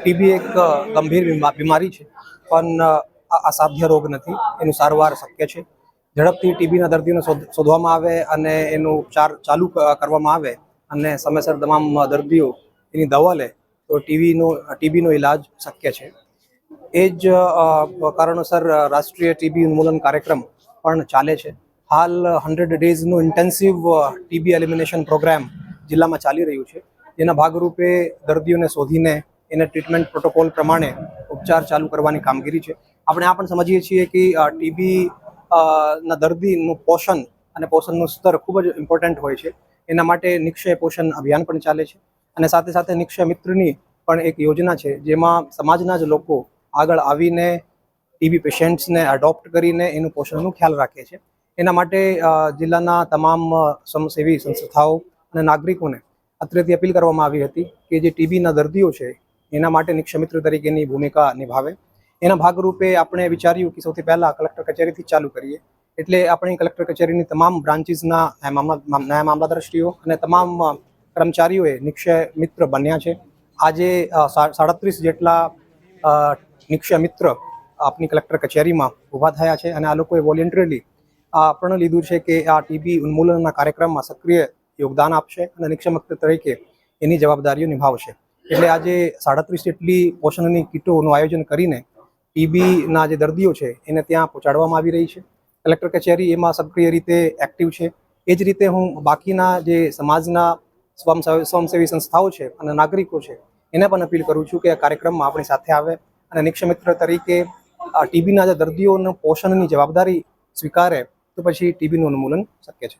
TB એક ગંભીર બીમારી છે. પણ અસાધ્ય રોગ નથી. એનું સારવાર શક્ય છે. ઝડપથી ટીબીના દર્દીઓને શોધવામાં આવે અને એનો ઉપચાર ચાલુ કરવામાં આવે અને સમયસર તમામ દર્દીઓ એની દવા લે, તો ટીવીનો ટીબીનો ઈલાજ શક્ય છે. એ જ કારણોસર રાષ્ટ્રીય ટીબી ઉન્મૂલન કાર્યક્રમ પણ ચાલે છે. હાલ હંડ્રેડ ડેઝનું ઇન્ટેન્સિવ ટીબી એલિમિનેશન પ્રોગ્રામ જિલ્લામાં ચાલી રહ્યું છે. જેના ભાગરૂપે દર્દીઓને શોધીને એને ટ્રીટમેન્ટ પ્રોટોકોલ પ્રમાણે ઉપચાર ચાલુ કરવાની કામગીરી છે. આપણે આ પણ સમજીએ છીએ કે ટીબી ના દર્દીનું પોષણ અને પોષણનું સ્તર ખૂબ જ ઇમ્પોર્ટન્ટ હોય છે. એના માટે નિક્ષય પોષણ અભિયાન પણ ચાલે છે. અને સાથે સાથે નિક્ષય મિત્રની પણ એક યોજના છે, જેમાં સમાજના જ લોકો આગળ આવીને ટીબી પેશન્ટ્સને એડોપ્ટ કરીને એનું પોષણનું ખ્યાલ રાખે છે. એના માટે જિલ્લાના તમામ સ્વયંસેવી સંસ્થાઓ અને નાગરિકોને અત્રેથી અપીલ કરવામાં આવી હતી કે જે ટીબીના દર્દીઓ છે, એના માટે નિક્ષમિત્ર તરીકેની ભૂમિકા નિભાવે. એના ભાગરૂપે આપણે વિચાર્યું કે સૌથી પહેલાં કલેક્ટર કચેરીથી ચાલુ કરીએ. એટલે આપણે કલેક્ટર કચેરીની તમામ બ્રાન્ચીસના નયા મામલા- મામલતદારશ્રીઓ અને તમામ કર્મચારીઓએ નિક્ષય મિત્ર બન્યા છે. આજે સાડત્રીસ જેટલા નિક્ષય મિત્ર આપની કલેક્ટર કચેરીમાં ઊભા થયા છે અને આ લોકોએ વોલેન્ટરીલી, આ પણ લીધું છે કે આ ટીબી ઉન્મૂલનના કાર્યક્રમમાં સક્રિય યોગદાન આપશે અને નિક્ષમક તરીકે એની જવાબદારીઓ નિભાવશે. એટલે આજે સાડત્રીસ જેટલી પોષણની કીટોનું આયોજન કરીને ટીબીના જે દર્દીઓ છે, એને ત્યાં પહોંચાડવામાં આવી રહી છે. કલેક્ટર કચેરી એમાં સક્રિય રીતે એક્ટિવ છે. એ જ રીતે હું બાકીના જે સમાજના સ્વયં સ્વયંસેવી સંસ્થાઓ છે અને નાગરિકો છે, એને પણ અપીલ કરું છું કે આ કાર્યક્રમમાં આપણી સાથે આવે અને નિક્ષમિત્ર તરીકે ટીબીના જે દર્દીઓના પોષણની જવાબદારી સ્વીકારે તો પછી ટીબીનું ઉન્મૂલન શક્ય છે.